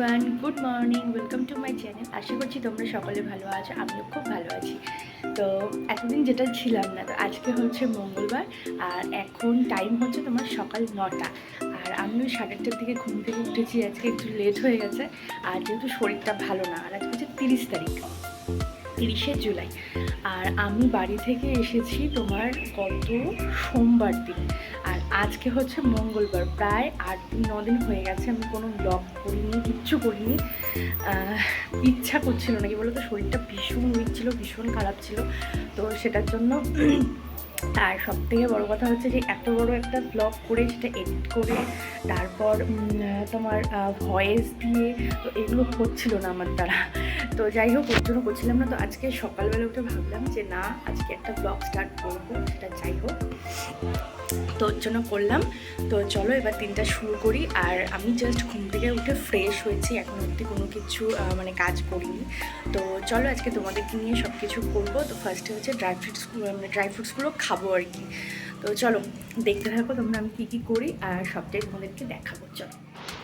Everyone good morning welcome to my channel আশা করছি তোমরা সকলে ভালো আছো, আমিও খুব ভালো আছি। তো এতদিন যেটা ছিলাম না, তো আজকে হচ্ছে মঙ্গলবার, আর এখন টাইম হচ্ছে তোমার সকাল নটা। আর আমিও সাড়ে আটটার দিকে ঘুম থেকে উঠেছি, আজকে একটু লেট হয়ে গেছে, আর যেহেতু শরীরটা ভালো না, আর আজকে হচ্ছে তিরিশ তারিখ, তিরিশে জুলাই। আর আমি বাড়ি থেকে এসেছি তোমার গত সোমবার দিন। আর আজকে হচ্ছে মঙ্গলবার, প্রায় আট দিন, ন দিন হয়ে গেছে, আমি কোনো ব্লগ করিনি, কিচ্ছু করিনি। ইচ্ছা করছিল না, কি বলো তো শরীরটা ভীষণ উইক ছিল, ভীষণ খারাপ ছিল, তো সেটার জন্য আর সব থেকে বড়ো কথা হচ্ছে যে, এত বড় একটা ব্লগ করে, সেটা এডিট করে, তারপর তোমার ভয়েস দিয়ে, তো এগুলো হচ্ছিল না আমার দ্বারা। তো যাই হোক, ওর জন্য করছিলাম না, তো আজকে সকালবেলা উঠে ভাবলাম যে, না, আজকে একটা ব্লগ স্টার্ট করব, সেটা যাই হোক। তো ওর জন্য করলাম। তো চলো এবার দিনটা শুরু করি। আর আমি জাস্ট ঘুম থেকে উঠে ফ্রেশ হয়েছি। এখন অব্দি কোনো কিছু মানে কাজ করিনি। তো চলো আজকে তোমাদেরকে নিয়ে সব কিছু করব। তো ফার্স্টে হচ্ছে ড্রাই ফ্রুটস মানে ড্রাই ফ্রুটসগুলো খাব আর কি। তো চলো দেখতে থাকো তোমরা আমি কী কী করি। আর সবটাই তোমাদেরকে দেখাবো। চলো।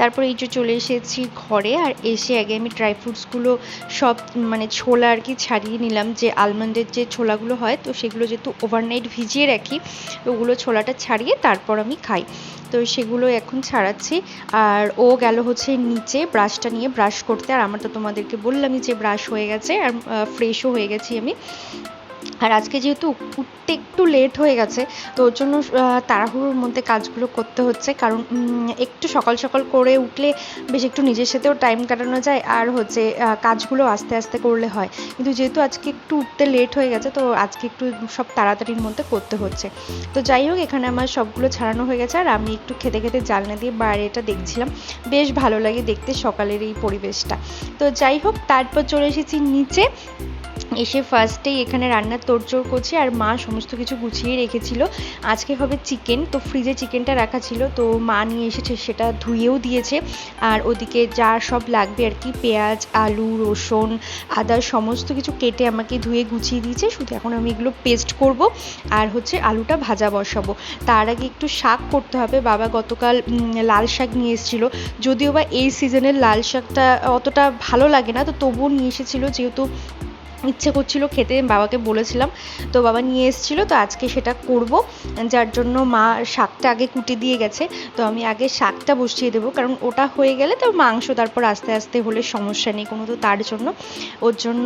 তারপর এই যে চলে এসেছি ঘরে, আর এসে আগে আমি ড্রাই ফ্রুটসগুলো সব মানে ছোলা আর কি ছাড়িয়ে নিলাম। যে আলমন্ডের যে ছোলাগুলো হয়, তো সেগুলো যেহেতু ওভারনাইট ভিজিয়ে রাখি ওগুলো ছোলাটা ছাড়িয়ে তারপর আমি খাই। তো সেগুলো এখন ছাড়াচ্ছি। আর ও গেল হচ্ছে নিচে ব্রাশটা নিয়ে ব্রাশ করতে। আর আমার তো তোমাদেরকে বললামই যে ব্রাশ হয়ে গেছে, আর ফ্রেশও হয়ে গেছি আমি। আর আজকে যেহেতু উঠতে একটু লেট হয়ে গেছে, তো ওর জন্য তাড়াহুড়োর মধ্যে কাজগুলো করতে হচ্ছে। কারণ একটু সকাল সকাল করে উঠলে বেশ একটু নিজের সাথেও টাইম কাটানো যায়। আর হচ্ছে কাজগুলো আস্তে আস্তে করলে হয়। কিন্তু যেহেতু আজকে একটু উঠতে লেট হয়ে গেছে, তো আজকে একটু সব তাড়াতাড়ির মধ্যে করতে হচ্ছে। তো যাই হোক, এখানে আমার সবগুলো ছাড়ানো হয়ে গেছে। আর আমি একটু খেতে খেতে জানলা দিয়ে বাইরেটা দেখছিলাম। বেশ ভালো লাগে দেখতে সকালের এই পরিবেশটা। তো যাই হোক, তারপর চলে এসেছি নিচে। এসে ফার্স্টেই এখানে রান্নার তোড়জোড় করছি আর মা সমস্ত কিছু গুছিয়ে রেখেছিল। আজকে হবে চিকেন তো ফ্রিজে চিকেনটা রাখা ছিল, তো মা নিয়ে এসেছে সেটা ধুয়েও দিয়েছে। আর ওদিকে যা সব লাগবে আর কি, পেঁয়াজ, আলু, রসুন, আদা সমস্ত কিছু কেটে আমাকে ধুয়ে গুছিয়ে দিয়েছে। শুধু এখন আমি এগুলো পেস্ট করব আর হচ্ছে আলুটা ভাজা বসাবো। তার আগে একটু শাক করতে হবে। বাবা গতকাল লাল শাক নিয়ে এসেছিল। যদিও বা এই সিজনের লাল শাকটা অতটা ভালো লাগে না, তো তবুও নিয়ে এসেছিল যেহেতু ইচ্ছে করছিল খেতে, বাবাকে বলেছিলাম, তো বাবা নিয়ে এসেছিল, তো আজকে সেটা করব। যার জন্য মা শাকটা আগে কুটে দিয়ে গেছে, তো আমি আগে শাকটা বসিয়ে দেবো, কারণ ওটা হয়ে গেলে তো মাংস তারপর আস্তে আস্তে হলে সমস্যা নেই, কোনো তো তার জন্য। ওর জন্য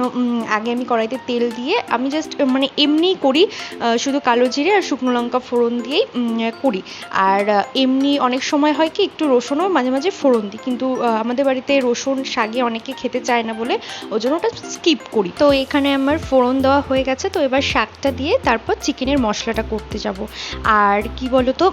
আগে আমি কড়াইতে তেল দিয়ে, আমি জাস্ট মানে এমনিই করি শুধু কালো জিরে আর শুকনো লঙ্কা ফোড়ন দিয়েই করি। আর এমনি অনেক সময় হয় কি, একটু রসুনও মাঝে মাঝে ফোড়ন দিই, কিন্তু আমাদের বাড়িতে রসুন শাকে অনেকে খেতে চায় না বলে ওই জন্য ওটা স্কিপ করি। তো এখানে আমার ফোড়ন দেওয়া হয়ে গেছে, তো এবার শাকটা দিয়ে তারপর চিকেনের মশলাটা করতে যাব। আর কি বলতো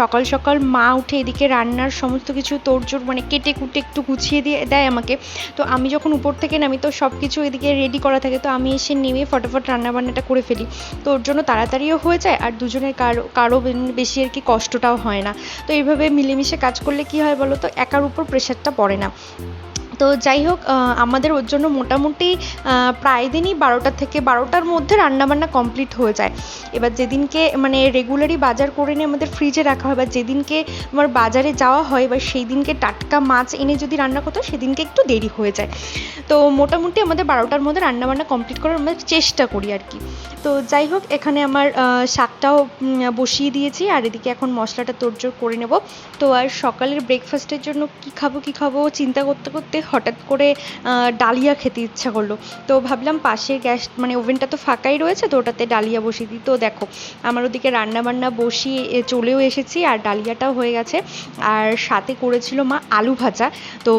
সকাল সকাল মা উঠে এদিকে রান্নার সমস্ত কিছু তোড়জোড় মানে কেটে কুটে একটু গুছিয়ে দিয়ে দেয় আমাকে। তো আমি যখন উপর থেকে নামি, তো সব কিছু এদিকে রেডি করা থাকে, তো আমি এসে নেমে ফটাফট রান্না বান্নাটা করে ফেলি। তো ওর জন্য তাড়াতাড়িও হয়ে যায়, আর দুজনের কারও কারও বেশি আর কি কষ্টটাও হয় না। তো এইভাবে মিলেমিশে কাজ করলে কি হয় বলো তো একার উপর প্রেশারটা পড়ে না। তো যাই হোক আমাদের ওর জন্য মোটামুটি প্রায় দিনই বারোটা থেকে বারোটার মধ্যে রান্নাবান্না কমপ্লিট হয়ে যায়। এবার যেদিনকে মানে রেগুলারই বাজার করে নিয়ে আমাদের ফ্রিজে রাখা হয় বা যেদিনকে আমার বাজারে যাওয়া হয় বা সেই দিনকে টাটকা মাছ এনে যদি রান্না করতে সেদিনকে একটু দেরি হয়ে যায়। তো মোটামুটি আমাদের বারোটার মধ্যে রান্নাবান্না কমপ্লিট করার আমরা চেষ্টা করি আর কি। তো যাই হোক, এখানে আমার শাকটাও বসিয়ে দিয়েছি আর এদিকে এখন মশলাটা তোড়জোড় করে নেব। তো আর সকালের ব্রেকফাস্টের জন্য কি খাব কি খাব চিন্তা করতে করতে হঠাৎ করে ডালিয়া খেতে ইচ্ছা করল। তো ভাবলাম পাশে গ্যাস মানে ওভেনটা তো ফাঁকাই রয়েছে, তো ওটাতে ডালিয়া বসিয়ে দিই। তো দেখো, আমার ওদিকে রান্নাবান্না বসিয়ে চলেও এসেছি, আর ডালিয়াটাও হয়ে গেছে। আর সাথে করেছিল মা আলু ভাজা। তো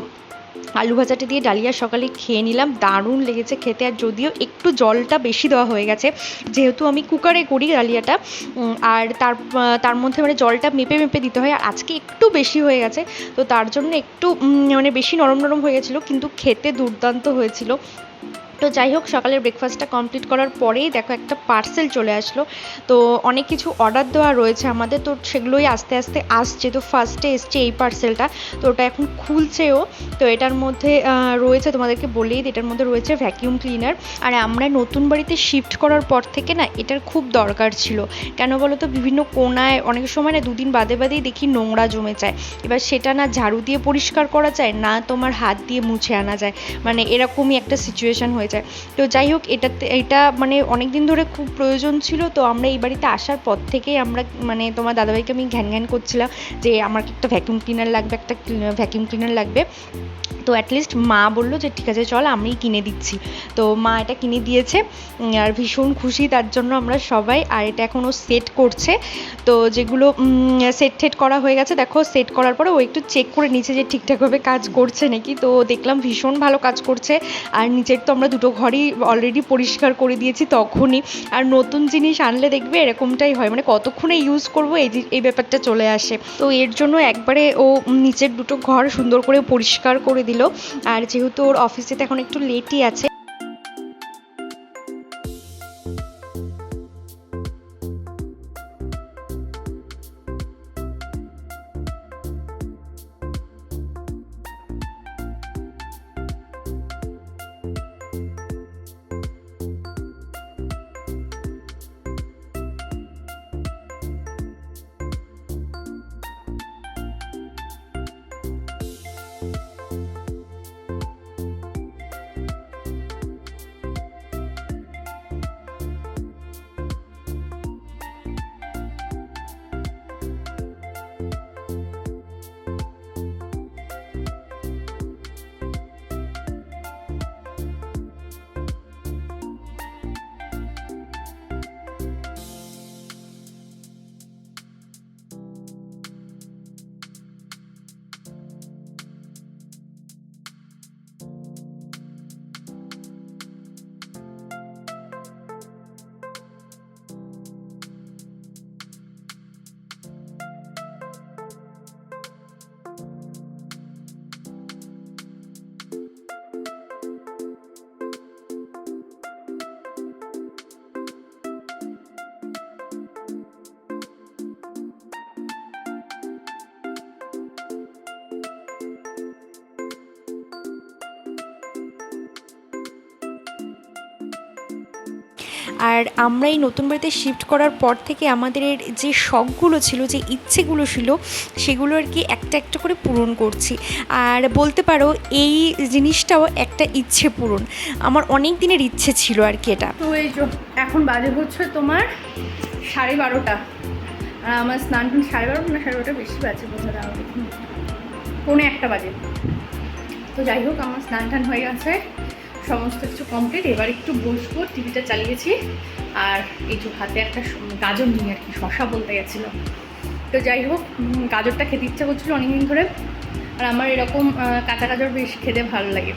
আলু ভাজাটি দিয়ে ডালিয়া সকালে খেয়ে নিলাম। দারুণ লেগেছে খেতে। আর যদিও একটু জলটা বেশি দেওয়া হয়ে গেছে, যেহেতু আমি কুকারে করি ডালিয়াটা আর তার তার মধ্যে মানে জলটা মেপে মেপে দিতে হয়। আর আজকে একটু বেশি হয়ে গেছে, তো তার জন্য একটু মানে বেশি নরম নরম হয়ে গেছিল, কিন্তু খেতে দুর্দান্ত হয়েছিল। তো যাই হোক, সকালের ব্রেকফাস্টটা কমপ্লিট করার পরেই দেখো একটা পার্সেল চলে আসলো। তো অনেক কিছু অর্ডার দেওয়া রয়েছে আমাদের। তো সেগুলোই আস্তে আস্তে আসছে। তো ফার্স্টে এসছে এই পার্সেলটা তো ওটা এখন খুলছেও। তো এটার মধ্যে রয়েছে, তোমাদেরকে বলেই এটার মধ্যে রয়েছে ভ্যাকিউম ক্লিনার আর আমরা নতুন বাড়িতে শিফট করার পর থেকে না, এটার খুব দরকার ছিল। কেন বলো তো বিভিন্ন কোনায় অনেক সময় না দুদিন বাদে বাদেই দেখি নোংরা জমে যায়। এবার সেটা না ঝাড়ু দিয়ে পরিষ্কার করা যায়, না তোমার হাত দিয়ে মুছে আনা যায়। মানে এরকমই একটা সিচুয়েশন হয়ে যায়। তো যাই হোক এটাতে, এটা মানে অনেক দিন ধরে খুব প্রয়োজন ছিল, তো আমরা এই বাড়িতে আসার পর থেকেই আমরা মানে তোমার দাদাভাইকে আমি ঘ্যান ঘ্যান করছিলাম যে, আমার একটা ভ্যাকিউম ক্লিনার লাগবে, একটা ভ্যাকিউম ক্লিনার লাগবে? তো অ্যাটলিস্ট মা বলল যে, ঠিক আছে, চল, আমিই কিনে দিচ্ছি। তো মা এটা কিনে দিয়েছে আর ভীষণ খুশি, তার জন্য আমরা সবাই, আর এটা এখনও সেট করছে। তো যেগুলো সেট টেট করা হয়ে গেছে, দেখো সেট করার পরে ও একটু চেক করে নিচে যে ঠিকঠাকভাবে কাজ করছে নাকি। তো দেখলাম ভীষণ ভালো কাজ করছে, আর নিচের তো আমরা দুটো ঘরই অলরেডি পরিষ্কার করে দিয়েছি তখনই। আর নতুন জিনিস আনলে দেখবে এরকমটাই হয়। মানে কতক্ষণে ইউজ করব এই এই ব্যাপারটা চলে আসে। তো এর জন্য একবারে ও নিচের দুটো ঘর সুন্দর করে পরিষ্কার করে দিল। আর যেহেতু ওর অফিসে তো এখন একটু লেটই আছে আর আমরা এই নতুন বাড়িতে শিফট করার পর থেকে আমাদের যে শখগুলো ছিল, যে ইচ্ছেগুলো ছিল, সেগুলো আর কি একটা একটা করে পূরণ করছি। আর বলতে পারো, এই জিনিসটাও একটা ইচ্ছে পূরণ। আমার অনেক দিনের ইচ্ছে ছিল আর কি এটা। তো এই এখন বাজে হচ্ছে তোমার সাড়ে বারোটা। আর আমার স্নান টান সাড়ে বারোটা না সাড়ে বারোটা বেশি বাজে বোঝা দাও পৌনে একটা বাজে। তো যাই হোক, আমার স্নান টান হয়ে গেছে। সমস্ত কিছু কমপ্লিট এবার একটু বসবো টিভিটা চালিয়েছি। আর যে হাতে একটা গাজর নিয়ে আর কি, শশা বলতে গেছিল। তো যাই হোক গাজরটা খেতে ইচ্ছা করছিল অনেকদিন ধরে। আর আমার এরকম কাঁচা গাজর বেশ খেতে ভালো লাগে।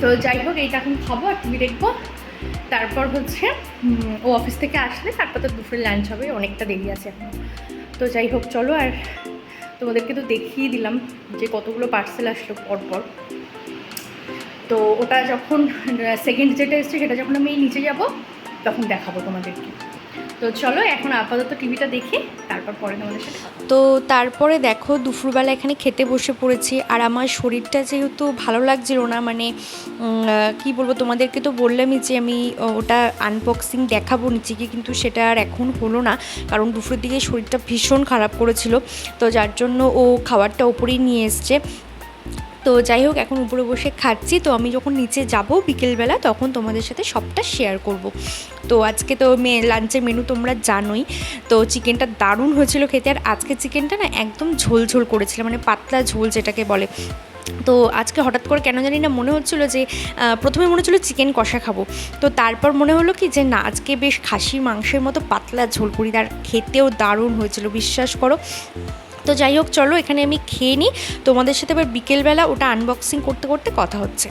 তো যাই হোক, এইটা এখন খাব আর টিভি দেখব। তারপর হচ্ছে ও অফিস থেকে আসলে তারপর তো দুপুরে লাঞ্চ হবে, অনেকটা দেরি আছে এখন। তো যাই হোক, চলো আর তোমাদেরকে তো দেখিয়ে দিলাম যে কতগুলো পার্সেল আসলো পরপর। তো ওটা যখন সেকেন্ড যেটা এসছে সেটা যখন আমি নিচে যাব, তখন দেখাবো তোমাদেরকে। তো চলো এখন আপাতত টিভিটা দেখি তারপর পরে তোমাদের সাথে তো তারপরে দেখো, দুপুরবেলা এখানে খেতে বসে পড়েছি, আর আমার শরীরটা যেহেতু ভালো লাগছিল না মানে কি বলব, তোমাদেরকে তো বললামই যে আমি ওটা আনবক্সিং দেখাবো নিচেকে, কিন্তু সেটা আর এখন হলো না, কারণ দুপুরের দিকে শরীরটা ভীষণ খারাপ করেছিল। তো যার জন্য ও খাবারটা ওপরেই নিয়ে এসছে। তো যাই হোক, এখন উপরে বসে খাচ্ছি তো আমি যখন নিচে যাব বিকেলবেলা, তখন তোমাদের সাথে সবটা শেয়ার করব। তো আজকে তো মে, লাঞ্চের মেনু তোমরা জানোই। তো চিকেনটা দারুণ হয়েছিল খেতে। আর আজকে চিকেনটা না একদম ঝোল ঝোল করেছিল মানে পাতলা ঝোল যেটাকে বলে। তো আজকে হঠাৎ করে কেন জানি না মনে হচ্ছিল যে প্রথমে মনে হচ্ছিল চিকেন কষা খাব। তো তারপর মনে হলো কি যে, না, আজকে বেশ খাসির মাংসের মতো পাতলা ঝোল করি। আর খেতেও দারুণ হয়েছিল, বিশ্বাস করো। তো যাই হোক, চলো এখানে আমি খেয়ে নিই। তোমাদের সাথে আবার বিকেলবেলা ওটা আনবক্সিং করতে করতে কথা হচ্ছে।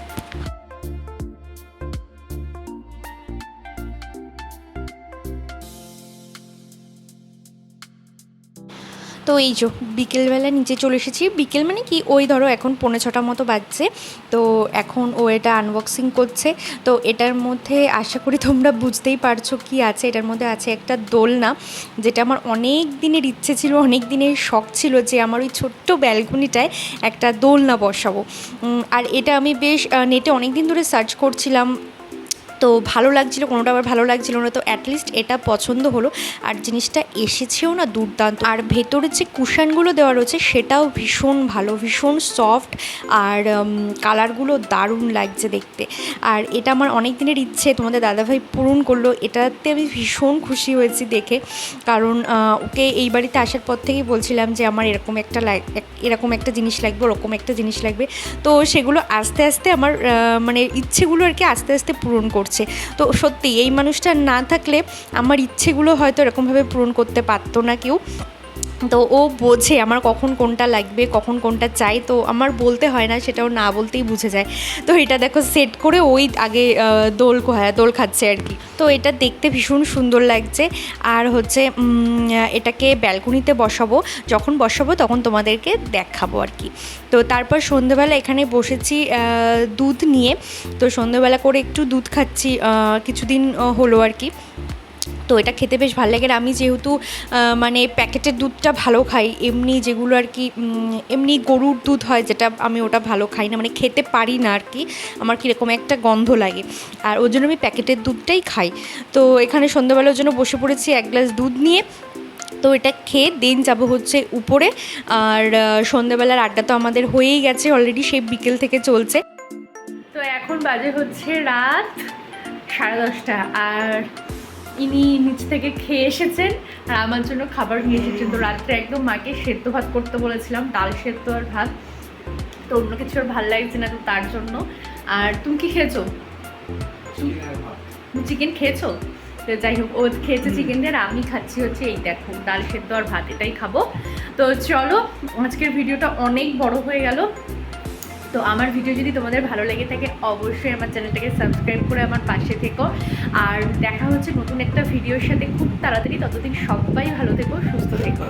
তো এই যে বিকেলবেলা নিচে চলে এসেছি। বিকেল মানে কি? ওই ধরো এখন পৌনে ছটা মতো বাজছে। তো এখন ও এটা আনবক্সিং করছে। তো এটার মধ্যে আশা করি তোমরা বুঝতেই পারছ কি আছে। এটার মধ্যে আছে একটা দোলনা, যেটা আমার অনেক দিনের ইচ্ছে ছিল, অনেক দিনের শখ ছিল যে আমার ওই ছোট্ট ব্যালকনিটায় একটা দোলনা বসাবো। আর এটা আমি বেশ নেটে অনেক দিন ধরে সার্চ করছিলাম। তো ভালো লাগছিল, কোনোটা আবার ভালো লাগছিল না, তো অ্যাটলিস্ট এটা পছন্দ হলো। আর জিনিসটা এসেছেও না দুর্দান্ত। আর ভেতরে যে কুশানগুলো দেওয়া রয়েছে, সেটাও ভীষণ ভালো, ভীষণ সফট আর কালারগুলো দারুণ লাগছে দেখতে। আর এটা আমার অনেক দিনের ইচ্ছে, তোমাদের দাদাভাই পূরণ করল, এটাতে আমি ভীষণ খুশি হয়েছি দেখে। কারণ ওকে এই বাড়িতে আসার পর থেকেই বলছিলাম যে, আমার এরকম একটা এরকম একটা জিনিস লাগবে, ওরকম একটা জিনিস লাগবে। তো সেগুলো আস্তে আস্তে আমার মানে ইচ্ছেগুলো আর কি আস্তে আস্তে পূরণ করছে। তো সত্যি, এই মানুষটা না থাকলে আমার ইচ্ছেগুলো হয়তো এরকমভাবে পূরণ করতে পারতো না কেউ। তো ও বোঝে আমার কখন কোনটা লাগবে, কখন কোনটা চাই, তো আমার বলতে হয় না সেটাও না বলতেই বুঝে যায়। তো এটা দেখো সেট করে ওই আগে দোল দোল খাচ্ছে আর কি। তো এটা দেখতে ভীষণ সুন্দর লাগছে। আর হচ্ছে এটাকে ব্যালকনিতে বসাবো। যখন বসাবো তখন তোমাদেরকে দেখাবো আর কি। তো তারপর সন্ধেবেলা এখানে বসেছি দুধ নিয়ে। তো সন্ধেবেলা করে একটু দুধ খাচ্ছি কিছুদিন হলো আর কি। তো এটা খেতে বেশ ভালো লাগে। আর আমি যেহেতু মানে প্যাকেটের দুধটা ভালো খাই, এমনি যেগুলো আর কি এমনি গরুর দুধ হয় যেটা আমি ওটা ভালো খাই না মানে খেতে পারি না আর কি, আমার কীরকম একটা গন্ধ লাগে। আর ওর জন্য আমি প্যাকেটের দুধটাই খাই। তো এখানে সন্ধ্যাবেলার জন্য বসে পড়েছি এক গ্লাস দুধ নিয়ে। তো এটা খেয়ে দিন যাব হচ্ছে উপরে। আর সন্ধ্যাবেলার আড্ডা তো আমাদের হয়েই গেছে অলরেডি সেই বিকেল থেকে চলছে। তো এখন বাজে হচ্ছে রাত সাড়ে দশটা। আর ইনি নিচ থেকে খেয়ে এসেছেন। আর আমার জন্য খাবার নিয়ে এসেছেন। তো রাত্রে একদম মাকে সেদ্ধ ভাত করতে বলেছিলাম, ডাল সেদ্ধ আর ভাত। তো অন্য কিছু আর ভালো লাগছে না তো তার জন্য। আর তুমি কি খেয়েছো? চিকেন খেয়েছো? তো যাই হোক, ও খেয়েছে চিকেন দিয়ে আর আমি খাচ্ছি হচ্ছে এই দেখো, ডাল সেদ্ধ আর ভাত, এটাই খাব। তো চলো, আজকের ভিডিওটা অনেক বড় হয়ে গেল। তো আমার ভিডিও যদি তোমাদের ভালো লেগে থাকে, অবশ্যই আমার চ্যানেলটাকে সাবস্ক্রাইব করে আমার পাশে থেকো। আর দেখা হচ্ছে নতুন একটা ভিডিওর সাথে। খুব তাড়াতাড়ি, ততদিন সবাই ভালো থেকো, সুস্থ থেকো।